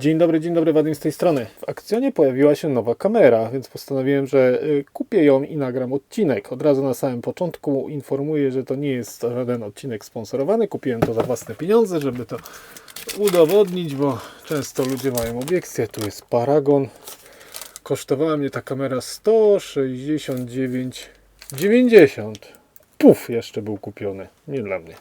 Dzień dobry, dzień dobry, Wadim z tej strony. W akcjonie pojawiła się nowa kamera, więc postanowiłem, że y, kupię ją i nagram odcinek. Od razu na samym początku informuję, że to nie jest żaden odcinek sponsorowany. Kupiłem to za własne pieniądze, żeby to udowodnić, bo często ludzie mają obiekcje. Tu jest Paragon. Kosztowała mnie ta kamera 169,90. Puf, jeszcze był kupiony. Nie dla mnie.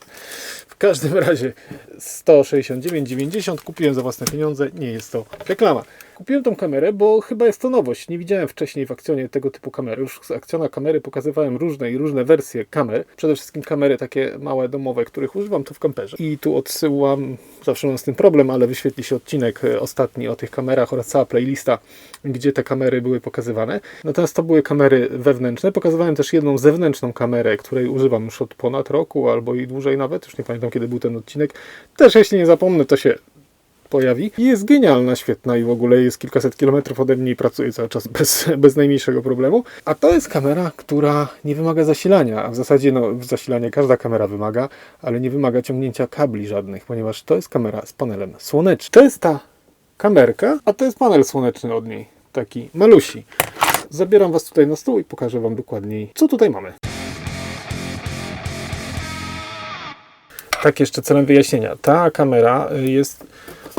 W każdym razie 169,90 kupiłem za własne pieniądze. Nie jest to reklama. Kupiłem tą kamerę, bo chyba jest to nowość. Nie widziałem wcześniej w akcjonie tego typu kamery. Już z akcjona kamery pokazywałem różne i różne wersje kamer. Przede wszystkim kamery takie małe, domowe, których używam tu w kamperze. I tu odsyłam, zawsze mam z tym problem, ale wyświetli się odcinek e, ostatni o tych kamerach oraz cała playlista, gdzie te kamery były pokazywane. Natomiast to były kamery wewnętrzne. Pokazywałem też jedną zewnętrzną kamerę, której używam już od ponad roku albo i dłużej nawet. Już nie pamiętam kiedy był ten odcinek. Też jeśli nie zapomnę, to się pojawi. I jest genialna, świetna i w ogóle jest kilkaset kilometrów ode mnie i pracuje cały czas bez, bez najmniejszego problemu. A to jest kamera, która nie wymaga zasilania. A w zasadzie no, zasilanie każda kamera wymaga, ale nie wymaga ciągnięcia kabli żadnych, ponieważ to jest kamera z panelem słonecznym. To jest ta kamerka, a to jest panel słoneczny od niej. Taki malusi. Zabieram Was tutaj na stół i pokażę Wam dokładniej, co tutaj mamy. Tak, jeszcze celem wyjaśnienia. Ta kamera y, jest,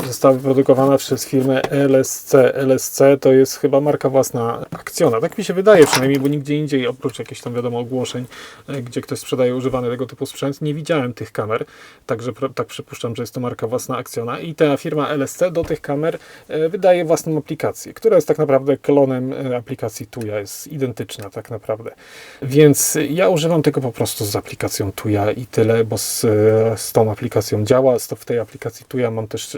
została wyprodukowana przez firmę LSC. LSC to jest chyba marka własna akcjona. Tak mi się wydaje przynajmniej, bo nigdzie indziej, oprócz jakichś tam wiadomo ogłoszeń, y, gdzie ktoś sprzedaje używany tego typu sprzęt, nie widziałem tych kamer. Także tak przypuszczam, że jest to marka własna akcjona. I ta firma LSC do tych kamer y, wydaje własną aplikację, która jest tak naprawdę klonem y, aplikacji Tuya. Jest identyczna tak naprawdę. Więc ja używam tego po prostu z aplikacją Tuya i tyle, bo z, z tą aplikacją działa. W tej aplikacji Tuya mam też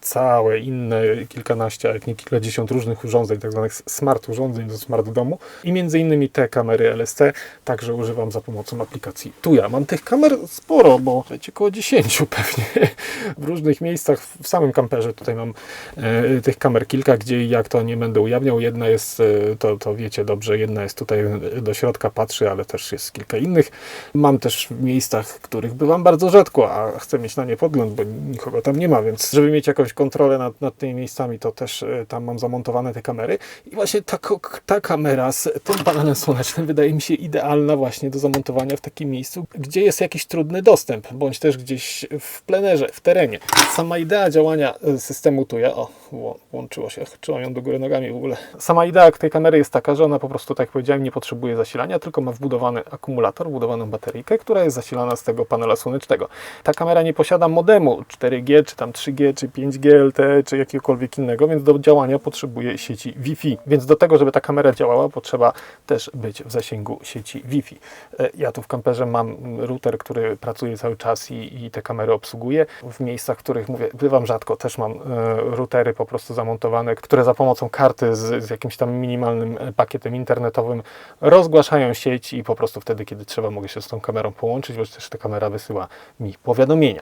całe inne kilkanaście, jak nie kilkadziesiąt różnych urządzeń, tak zwanych smart urządzeń do smart domu i między innymi te kamery LSC także używam za pomocą aplikacji Tuya. Mam tych kamer sporo, bo wiecie, około 10 pewnie w różnych miejscach w samym kamperze. Tutaj mam e, tych kamer kilka, gdzie jak to nie będę ujawniał. Jedna jest, e, to, to wiecie dobrze, jedna jest tutaj do środka patrzy, ale też jest kilka innych. Mam też w miejscach, w których bywam bardzo rzadko, a chcę mieć na nie podgląd, bo nikogo tam nie ma, więc żeby mieć jakąś kontrolę nad, nad tymi miejscami, to też e, tam mam zamontowane te kamery. I właśnie ta, ta kamera z tym panelem słonecznym wydaje mi się idealna właśnie do zamontowania w takim miejscu, gdzie jest jakiś trudny dostęp, bądź też gdzieś w plenerze, w terenie. Sama idea działania e, systemu Tuya, o, ło- łączyło się, trzymam ją do góry nogami w ogóle. Sama idea tej kamery jest taka, że ona po prostu, tak jak powiedziałem, nie potrzebuje zasilania, tylko ma wbudowany akumulator, wbudowaną bateryjkę, która jest zasilana z tego panela słonecznego. Ta kamera nie posiada modemu 4G, czy tam 3G, czy 5G LTE, czy jakiegokolwiek innego, więc do działania potrzebuje sieci Wi-Fi. Więc do tego, żeby ta kamera działała, potrzeba też być w zasięgu sieci Wi-Fi. E, Ja tu w kamperze mam router, który pracuje cały czas i, i te kamery obsługuje. W miejscach, w których mówię, bywam rzadko, też mam e, routery po prostu zamontowane, które za pomocą karty z, z jakimś tam minimalnym e, pakietem internetowym rozgłaszają sieć i po prostu wtedy, kiedy trzeba, mogę się z tą kamerą połączyć, bo też ta kamera wysyła mi powiadomienia.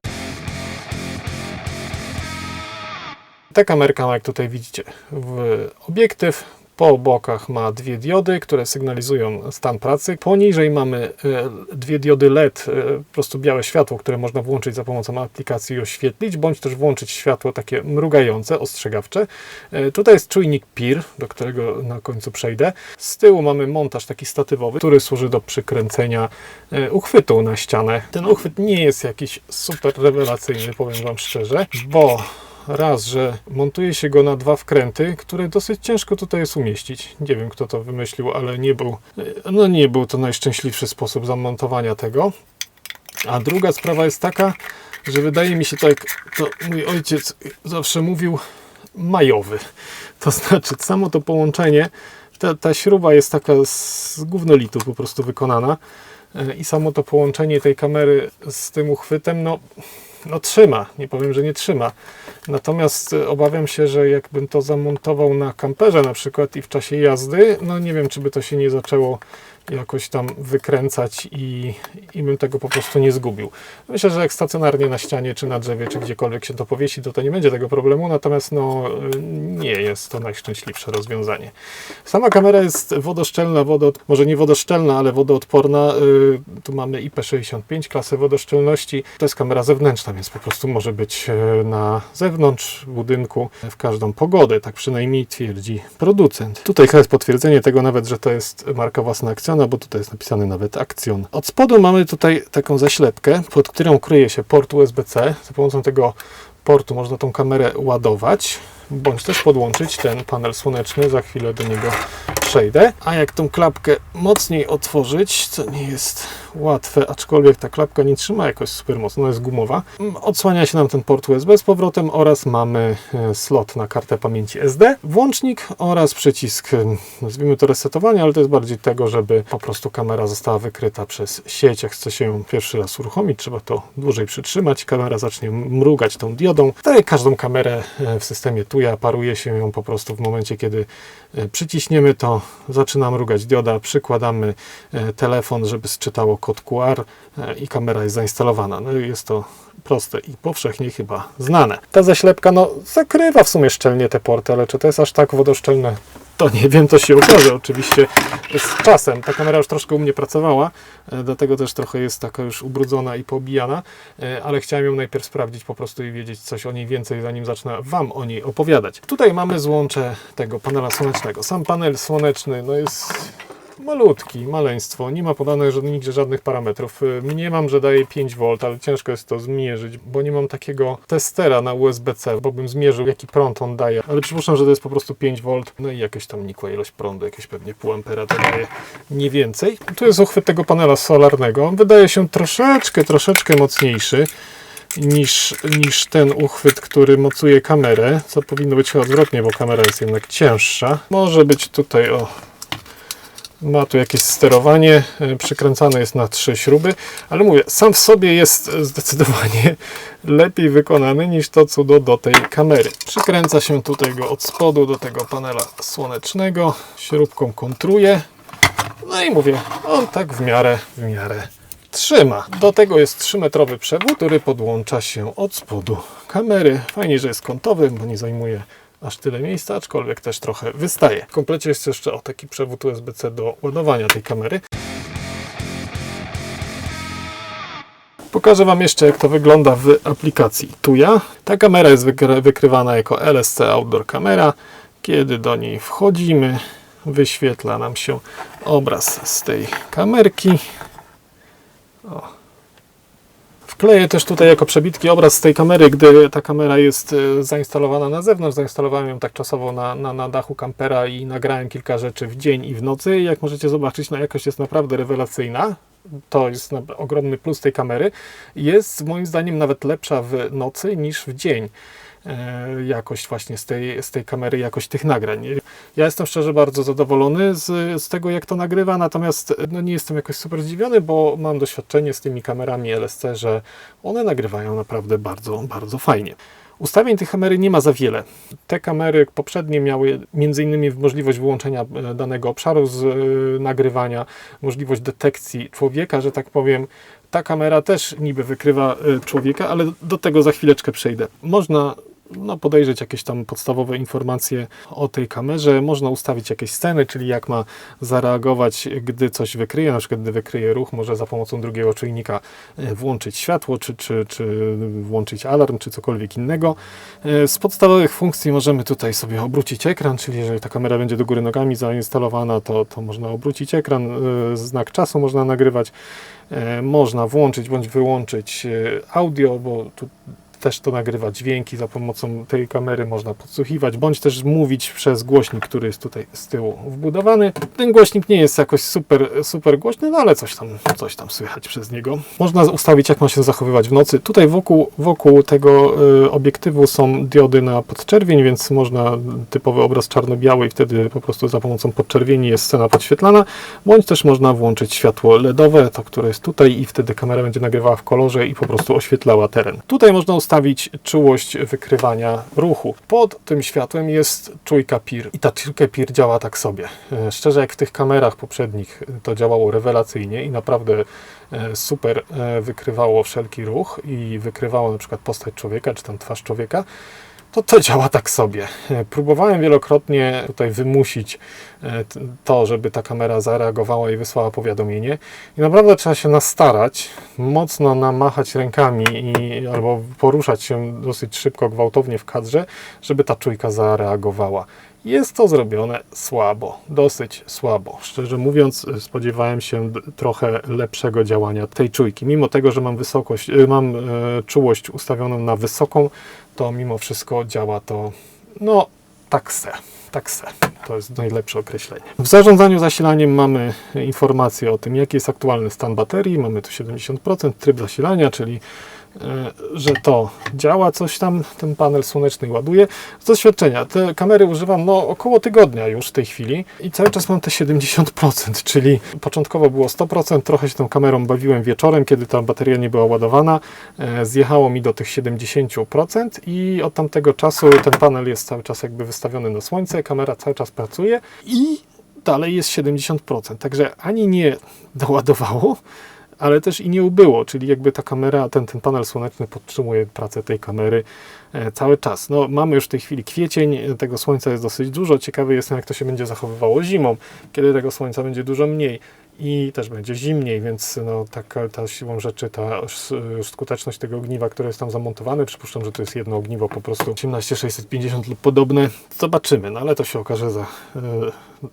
Ta kamerka, jak tutaj widzicie, obiektyw. Po bokach ma dwie diody, które sygnalizują stan pracy. Poniżej mamy e, dwie diody LED, e, po prostu białe światło, które można włączyć za pomocą aplikacji i oświetlić, bądź też włączyć światło takie mrugające, ostrzegawcze. E, Tutaj jest czujnik PIR, do którego na końcu przejdę. Z tyłu mamy montaż taki statywowy, który służy do przykręcenia uchwytu na ścianę. Ten uchwyt nie jest jakiś super rewelacyjny, powiem Wam szczerze, bo raz, że montuje się go na dwa wkręty, które dosyć ciężko tutaj jest umieścić. Nie wiem, kto to wymyślił, ale nie był, no nie był to najszczęśliwszy sposób zamontowania tego. A druga sprawa jest taka, że wydaje mi się tak, to mój ojciec zawsze mówił, majowy. To znaczy, samo to połączenie, ta, ta śruba jest taka z gównolitu po prostu wykonana e, i samo to połączenie tej kamery z tym uchwytem, no, no trzyma, nie powiem, że nie trzyma. Natomiast e, obawiam się, że jakbym to zamontował na kamperze na przykład i w czasie jazdy, no nie wiem, czy by to się nie zaczęło jakoś tam wykręcać i, i bym tego po prostu nie zgubił. Myślę, że jak stacjonarnie na ścianie, czy na drzewie, czy gdziekolwiek się to powiesi, to to nie będzie tego problemu, natomiast no, nie jest to najszczęśliwsze rozwiązanie. Sama kamera jest wodoszczelna, wodot, może nie wodoszczelna, ale wodoodporna. Y, Tu mamy IP65, klasę wodoszczelności. To jest kamera zewnętrzna, więc po prostu może być e, na zewnątrz budynku w każdą pogodę. Tak przynajmniej twierdzi producent. Tutaj jest potwierdzenie tego nawet, że to jest marka własna Acciona, bo tutaj jest napisane nawet Accion. Od spodu mamy tutaj taką zaślepkę, pod którą kryje się port USB-C. Za pomocą tego portu można tą kamerę ładować, bądź też podłączyć ten panel słoneczny. Za chwilę do niego przejdę. A jak tą klapkę mocniej otworzyć, co nie jest łatwe, aczkolwiek ta klapka nie trzyma jakoś super mocno, jest gumowa, mm, odsłania się nam ten port USB z powrotem oraz mamy e, slot na kartę pamięci SD, włącznik oraz przycisk, e, nazwijmy to resetowania, ale to jest bardziej tego, żeby po prostu kamera została wykryta przez sieć. Jak chce się ją pierwszy raz uruchomić, trzeba to dłużej przytrzymać, kamera zacznie mrugać tą diodą. Tak jak każdą kamerę e, w systemie Tuya, paruje się ją po prostu w momencie, kiedy e, przyciśniemy to, zaczyna mrugać dioda, przykładamy e, telefon, żeby sczytało kod QR e, i kamera jest zainstalowana. No jest to proste i powszechnie chyba znane. Ta zaślepka no, zakrywa w sumie szczelnie te porty, ale czy to jest aż tak wodoszczelne? To nie wiem, to się okaże oczywiście z czasem. Ta kamera już troszkę u mnie pracowała, e, dlatego też trochę jest taka już ubrudzona i pobijana, e, ale chciałem ją najpierw sprawdzić po prostu i wiedzieć coś o niej więcej, zanim zacznę Wam o niej opowiadać. Tutaj mamy złącze tego panela słonecznego. Sam panel słoneczny no jest malutki, maleństwo, nie ma podane że nigdzie żadnych parametrów. Y, Mniemam, że daje 5V, ale ciężko jest to zmierzyć, bo nie mam takiego testera na USB-C, bo bym zmierzył jaki prąd on daje, ale przypuszczam, że to jest po prostu 5V, no i jakaś tam nikła ilość prądu, jakieś pewnie pół ampera to daje, nie więcej. Tu jest uchwyt tego panela solarnego, wydaje się troszeczkę, troszeczkę mocniejszy niż, niż ten uchwyt, który mocuje kamerę, co powinno być chyba odwrotnie, bo kamera jest jednak cięższa. Może być tutaj, o, ma tu jakieś sterowanie, e, przykręcane jest na trzy śruby, ale mówię, sam w sobie jest zdecydowanie lepiej wykonany niż to cudo do tej kamery. Przykręca się tutaj go od spodu do tego panela słonecznego, śrubką kontruje, no i mówię, on tak w miarę, w miarę trzyma. Do tego jest 3-metrowy przewód, który podłącza się od spodu kamery. Fajnie, że jest kątowy, bo nie zajmuje aż tyle miejsca, aczkolwiek też trochę wystaje. W komplecie jest jeszcze o taki przewód USB-C do ładowania tej kamery. Pokażę Wam jeszcze, jak to wygląda w aplikacji Tuya. Ta kamera jest wykry- wykrywana jako LSC Outdoor Camera. Kiedy do niej wchodzimy, wyświetla nam się obraz z tej kamerki. O. Wkleję też tutaj jako przebitki obraz z tej kamery, gdy ta kamera jest e, zainstalowana na zewnątrz. Zainstalowałem ją tak czasowo na, na, na dachu kampera i nagrałem kilka rzeczy w dzień i w nocy. Jak możecie zobaczyć, no jakość jest naprawdę rewelacyjna. To jest ogromny plus tej kamery. Jest moim zdaniem nawet lepsza w nocy niż w dzień. E, Jakość właśnie z tej, z tej kamery, jakość tych nagrań. Ja jestem szczerze bardzo zadowolony z, z tego, jak to nagrywa, natomiast no, nie jestem jakoś super zdziwiony, bo mam doświadczenie z tymi kamerami LSC, że one nagrywają naprawdę bardzo, bardzo fajnie. Ustawień tych kamery nie ma za wiele. Te kamery poprzednie miały m.in. możliwość wyłączenia e, danego obszaru z e, nagrywania, możliwość detekcji człowieka, że tak powiem. Ta kamera też niby wykrywa e, człowieka, ale do tego za chwileczkę przejdę. Można no, podejrzeć jakieś tam podstawowe informacje o tej kamerze. Można ustawić jakieś sceny, czyli jak ma zareagować, gdy coś wykryje, na przykład gdy wykryje ruch, może za pomocą drugiego czujnika e, włączyć światło, czy, czy, czy włączyć alarm, czy cokolwiek innego. E, Z podstawowych funkcji możemy tutaj sobie obrócić ekran, czyli jeżeli ta kamera będzie do góry nogami zainstalowana, to, to można obrócić ekran, e, znak czasu można nagrywać, można włączyć bądź wyłączyć audio, bo tu też to nagrywa dźwięki za pomocą tej kamery, można podsłuchiwać, bądź też mówić przez głośnik, który jest tutaj z tyłu wbudowany. Ten głośnik nie jest jakoś super, super głośny, no ale coś tam, coś tam słychać przez niego. Można ustawić, jak ma się zachowywać w nocy. Tutaj wokół, wokół tego y, obiektywu są diody na podczerwień, więc można typowy obraz czarno-biały i wtedy po prostu za pomocą podczerwieni jest scena podświetlana, bądź też można włączyć światło LEDowe, to które jest tutaj i wtedy kamera będzie nagrywała w kolorze i po prostu oświetlała teren. Tutaj można ustawić ustawić czułość wykrywania ruchu. Pod tym światłem jest czujka PIR i ta czujka PIR działa tak sobie. E, Szczerze, jak w tych kamerach poprzednich to działało rewelacyjnie i naprawdę e, super e, wykrywało wszelki ruch i wykrywało na przykład postać człowieka czy tam twarz człowieka, to to działa tak sobie. E, Próbowałem wielokrotnie tutaj wymusić e, to, żeby ta kamera zareagowała i wysłała powiadomienie. I naprawdę trzeba się nastarać, mocno namachać rękami i, albo poruszać się dosyć szybko, gwałtownie w kadrze, żeby ta czujka zareagowała. Jest to zrobione słabo, dosyć słabo. Szczerze mówiąc, e, spodziewałem się trochę lepszego działania tej czujki. Mimo tego, że mam wysokość, e, mam e, czułość ustawioną na wysoką, to mimo wszystko działa to, no, tak se. Tak se. To jest najlepsze określenie. W zarządzaniu zasilaniem mamy informację o tym, jaki jest aktualny stan baterii. Mamy tu 70% tryb zasilania, czyli e, że to działa, coś tam ten panel słoneczny ładuje. Z doświadczenia, te kamery używam no, około tygodnia już w tej chwili i cały czas mam te 70%, czyli początkowo było 100%, trochę się tą kamerą bawiłem wieczorem, kiedy ta bateria nie była ładowana, e, zjechało mi do tych 70% i od tamtego czasu ten panel jest cały czas jakby wystawiony na słońce, kamera cały czas pracuje i dalej jest 70%, także ani nie doładowało, ale też i nie ubyło, czyli jakby ta kamera, ten, ten panel słoneczny podtrzymuje pracę tej kamery e, cały czas. No, mamy już w tej chwili kwiecień, e, tego słońca jest dosyć dużo. Ciekawy jestem, jak to się będzie zachowywało zimą, kiedy tego słońca będzie dużo mniej i też będzie zimniej, więc no, taka, ta siłą rzeczy, ta skuteczność tego ogniwa, które jest tam zamontowane, przypuszczam, że to jest jedno ogniwo po prostu 18650 lub podobne. Zobaczymy, no ale to się okaże za e,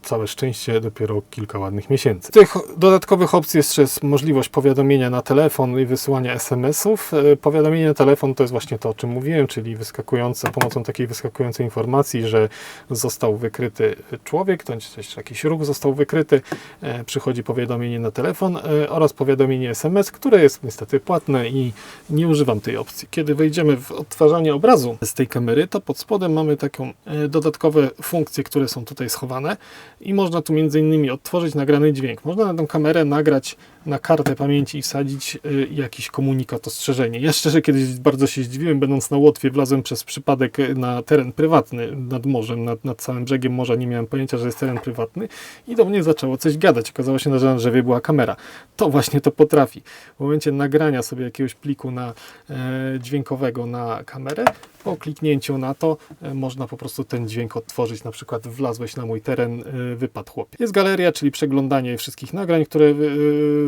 całe szczęście dopiero kilka ładnych miesięcy. Tych dodatkowych opcji jest jeszcze możliwość powiadomienia na telefon i wysyłania SMS-ów. E, Powiadomienie na telefon to jest właśnie to, o czym mówiłem, czyli wyskakujące, pomocą takiej wyskakującej informacji, że został wykryty człowiek, bądź też jakiś ruch został wykryty, e, przychodzi powiadomienie na telefon e, oraz powiadomienie SMS, które jest niestety płatne i nie używam tej opcji. Kiedy wejdziemy w odtwarzanie obrazu z tej kamery, to pod spodem mamy taką dodatkowe funkcje, które są tutaj schowane i można tu między innymi odtworzyć nagrany dźwięk. Można na tą kamerę nagrać na kartę pamięci i wsadzić y, jakiś komunikat, ostrzeżenie. Ja szczerze kiedyś bardzo się zdziwiłem, będąc na Łotwie, wlazłem przez przypadek y, na teren prywatny nad morzem, nad, nad całym brzegiem morza, nie miałem pojęcia, że jest teren prywatny i do mnie zaczęło coś gadać. Okazało się, że na drzewie była kamera. To właśnie to potrafi. W momencie nagrania sobie jakiegoś pliku na, e, dźwiękowego na kamerę, po kliknięciu na to e, można po prostu ten dźwięk odtworzyć. Na przykład wlazłeś na mój teren, e, wypadł chłopie. Jest galeria, czyli przeglądanie wszystkich nagrań, które e,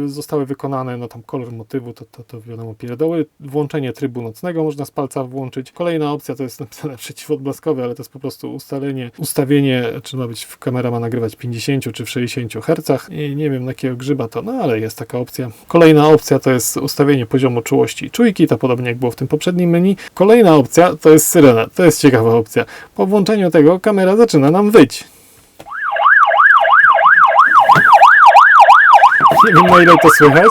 zostały wykonane. No tam kolor motywu, to, to, to wiadomo pierdoły. Włączenie trybu nocnego można z palca włączyć. Kolejna opcja to jest napisane przeciwodblaskowe, ale to jest po prostu ustalenie, ustawienie, czy ma być, kamera ma nagrywać w 50 czy w 60 Hz. I nie wiem na jakiego grzyba to, no ale jest taka opcja. Kolejna opcja to jest ustawienie poziomu czułości czujki, to podobnie jak było w tym poprzednim menu. Kolejna opcja to jest syrena. To jest ciekawa opcja. Po włączeniu tego kamera zaczyna nam wyć. Nie wiem na ile to słychać,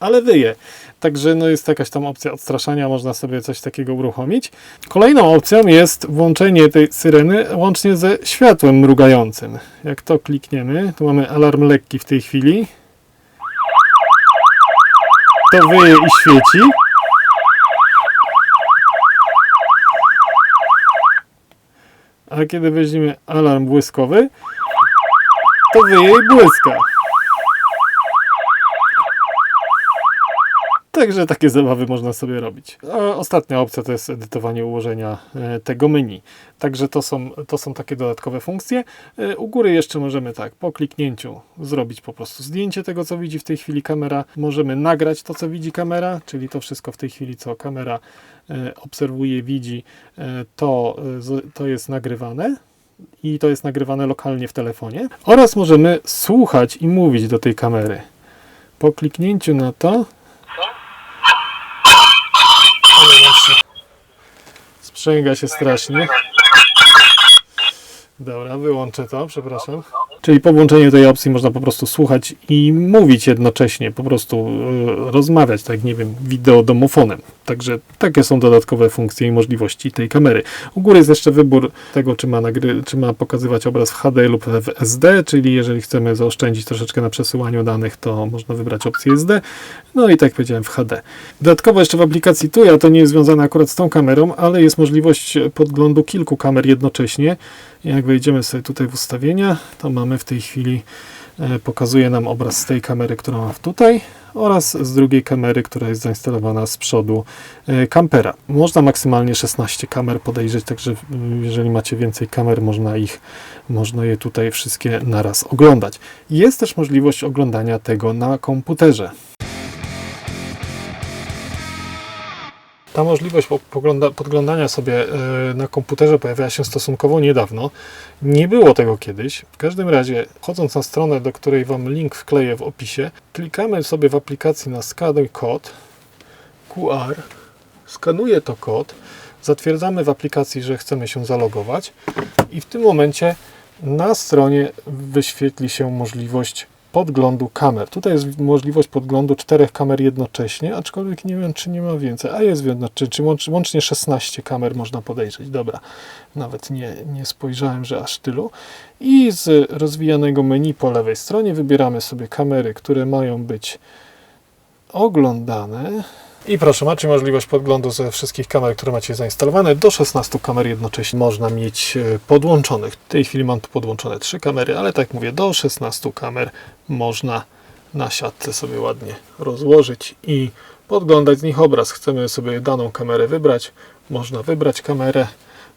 ale wyje. Także no jest jakaś tam opcja odstraszania, można sobie coś takiego uruchomić. Kolejną opcją jest włączenie tej syreny łącznie ze światłem mrugającym. Jak to klikniemy, tu mamy alarm lekki w tej chwili. To wyje i świeci. A kiedy weźmiemy alarm błyskowy, to wyje i błyska. Także takie zabawy można sobie robić. A ostatnia opcja to jest edytowanie ułożenia e, tego menu. Także to są, to są takie dodatkowe funkcje. E, U góry jeszcze możemy tak, po kliknięciu zrobić po prostu zdjęcie tego, co widzi w tej chwili kamera. Możemy nagrać to, co widzi kamera, czyli to wszystko w tej chwili, co kamera e, obserwuje, widzi, to, to jest nagrywane i to jest nagrywane lokalnie w telefonie. Oraz możemy słuchać i mówić do tej kamery. Po kliknięciu na to sprzęga się strasznie. Dobra, wyłączę to, przepraszam. Czyli po włączeniu tej opcji można po prostu słuchać i mówić jednocześnie, po prostu e, rozmawiać, tak nie wiem, wideo domofonem. Także takie są dodatkowe funkcje i możliwości tej kamery. U góry jest jeszcze wybór tego, czy ma, nagry- czy ma pokazywać obraz w HD lub w SD, czyli jeżeli chcemy zaoszczędzić troszeczkę na przesyłaniu danych, to można wybrać opcję SD. No i tak powiedziałem w HD. Dodatkowo jeszcze w aplikacji Tuya, to nie jest związane akurat z tą kamerą, ale jest możliwość podglądu kilku kamer jednocześnie. Jak wejdziemy sobie tutaj w ustawienia, to mamy w tej chwili, e, pokazuje nam obraz z tej kamery, którą mam tutaj oraz z drugiej kamery, która jest zainstalowana z przodu e, kampera. Można maksymalnie 16 kamer podejrzeć, także jeżeli macie więcej kamer, można ich, można je tutaj wszystkie naraz oglądać. Jest też możliwość oglądania tego na komputerze. Ta możliwość podglądania sobie e, na komputerze pojawiła się stosunkowo niedawno. Nie było tego kiedyś. W każdym razie, wchodząc na stronę, do której Wam link wkleję w opisie, klikamy sobie w aplikacji na skanuj kod QR, skanuje to kod, zatwierdzamy w aplikacji, że chcemy się zalogować i w tym momencie na stronie wyświetli się możliwość podglądu kamer. Tutaj jest możliwość podglądu czterech kamer jednocześnie, aczkolwiek nie wiem, czy nie ma więcej. A jest więcej, czy, czy łącz- łącznie 16 kamer można podejrzeć. Dobra, nawet nie, nie spojrzałem, że aż tylu. I z rozwijanego menu po lewej stronie wybieramy sobie kamery, które mają być oglądane. I proszę, macie możliwość podglądu ze wszystkich kamer, które macie zainstalowane. Do 16 kamer jednocześnie można mieć e, podłączonych. W tej chwili mam tu podłączone 3 kamery, ale tak mówię, do 16 kamer można na siatce sobie ładnie rozłożyć i podglądać z nich obraz. Chcemy sobie daną kamerę wybrać. Można wybrać kamerę.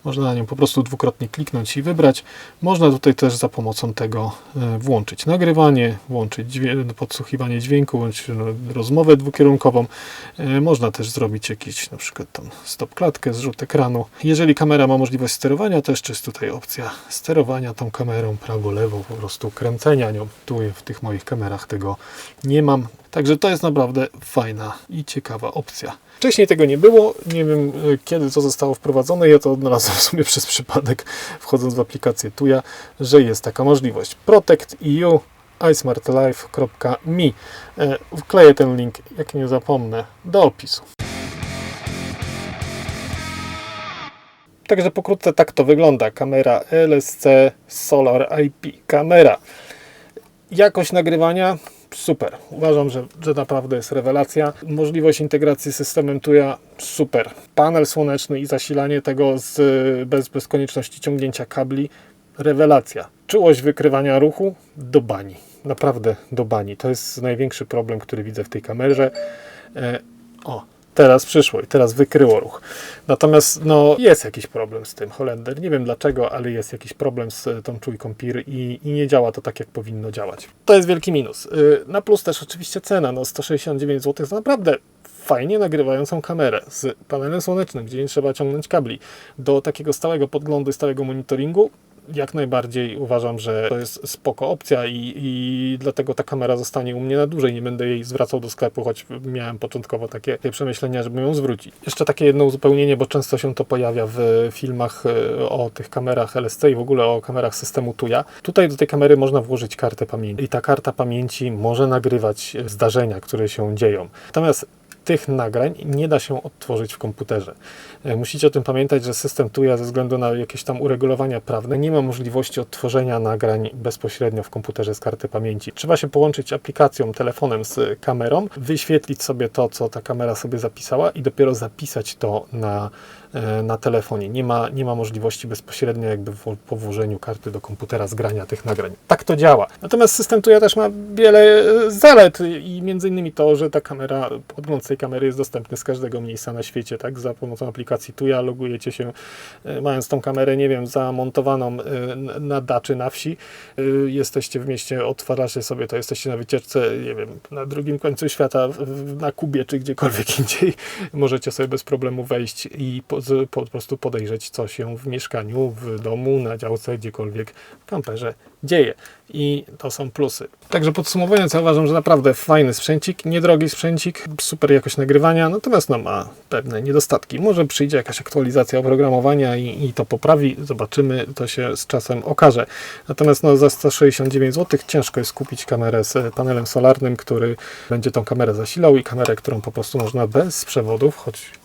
Można na nią po prostu dwukrotnie kliknąć i wybrać. Można tutaj też za pomocą tego e, włączyć nagrywanie, włączyć podsłuchiwanie dźwięku, bądź no, rozmowę dwukierunkową. E, Można też zrobić jakiś na przykład tam stop klatkę, zrzut ekranu. Jeżeli kamera ma możliwość sterowania, to jeszcze jest tutaj opcja sterowania tą kamerą prawo, lewo, po prostu kręcenia nią. Tu w tych moich kamerach tego nie mam. Także to jest naprawdę fajna i ciekawa opcja. Wcześniej tego nie było, nie wiem e, kiedy to zostało wprowadzone, ja to odnalazłem sobie przez przypadek wchodząc w aplikację Tuya, że jest taka możliwość. Protect EU iSmartLife.me E, Wkleję ten link, jak nie zapomnę, do opisu. Także pokrótce tak to wygląda. Kamera LSC Solar IP. Kamera. Jakość nagrywania super. Uważam, że, że naprawdę jest rewelacja. Możliwość integracji z systemem Tuya super. Panel słoneczny i zasilanie tego z, bez, bez konieczności ciągnięcia kabli rewelacja. Czułość wykrywania ruchu do bani. Naprawdę do bani. To jest największy problem, który widzę w tej kamerze. E, o, teraz przyszło i teraz wykryło ruch. Natomiast no, jest jakiś problem z tym Holender. Nie wiem dlaczego, ale jest jakiś problem z tą czujką PIR i, i nie działa to tak, jak powinno działać. To jest wielki minus. Y, Na plus też oczywiście cena. No 169 zł to naprawdę fajnie nagrywającą kamerę z panelem słonecznym, gdzie nie trzeba ciągnąć kabli. Do takiego stałego podglądu i stałego monitoringu jak najbardziej uważam, że to jest spoko opcja i, i dlatego ta kamera zostanie u mnie na dłużej. Nie będę jej zwracał do sklepu, choć miałem początkowo takie, takie przemyślenia, żeby ją zwrócić. Jeszcze takie jedno uzupełnienie, bo często się to pojawia w filmach e, o tych kamerach LSC i w ogóle o kamerach systemu Tuya. Tutaj do tej kamery można włożyć kartę pamięci i ta karta pamięci może nagrywać zdarzenia, które się dzieją. Natomiast tych nagrań nie da się odtworzyć w komputerze. E, Musicie o tym pamiętać, że system Tuya ze względu na jakieś tam uregulowania prawne nie ma możliwości odtworzenia nagrań bezpośrednio w komputerze z karty pamięci. Trzeba się połączyć aplikacją, telefonem z kamerą, wyświetlić sobie to, co ta kamera sobie zapisała i dopiero zapisać to na, na telefonie. Nie ma, nie ma możliwości bezpośrednio jakby po włożeniu karty do komputera zgrania tych nagrań. Tak to działa. Natomiast system Tuya też ma wiele e, zalet i między innymi to, że ta kamera, podgląd tej kamery jest dostępny z każdego miejsca na świecie, tak? Za pomocą aplikacji Tuya logujecie się, e, mając tą kamerę, nie wiem, zamontowaną e, na daczy na wsi, e, jesteście w mieście, otwarzacie sobie to, jesteście na wycieczce, nie wiem, na drugim końcu świata, na Kubie czy gdziekolwiek indziej, możecie sobie bez problemu wejść i po, z, po prostu podejrzeć, co się w mieszkaniu, w domu, na działce, gdziekolwiek w kamperze dzieje. I to są plusy. Także podsumowując, ja uważam, że naprawdę fajny sprzęcik, niedrogi sprzęcik, super jakość nagrywania, natomiast no, ma pewne niedostatki. Może przyjdzie jakaś aktualizacja oprogramowania i, i to poprawi, zobaczymy, to się z czasem okaże. Natomiast no, za 169 zł ciężko jest kupić kamerę z panelem solarnym, który będzie tą kamerę zasilał i kamerę, którą po prostu można bez przewodów, choć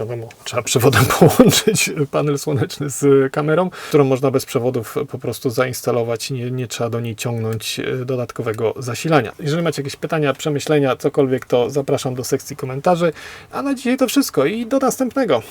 wiadomo, trzeba przewodem połączyć panel słoneczny z kamerą, którą można bez przewodów po prostu zainstalować, nie, nie trzeba do niej ciągnąć e, dodatkowego zasilania. Jeżeli macie jakieś pytania, przemyślenia, cokolwiek, to zapraszam do sekcji komentarzy, a na dzisiaj to wszystko i do następnego.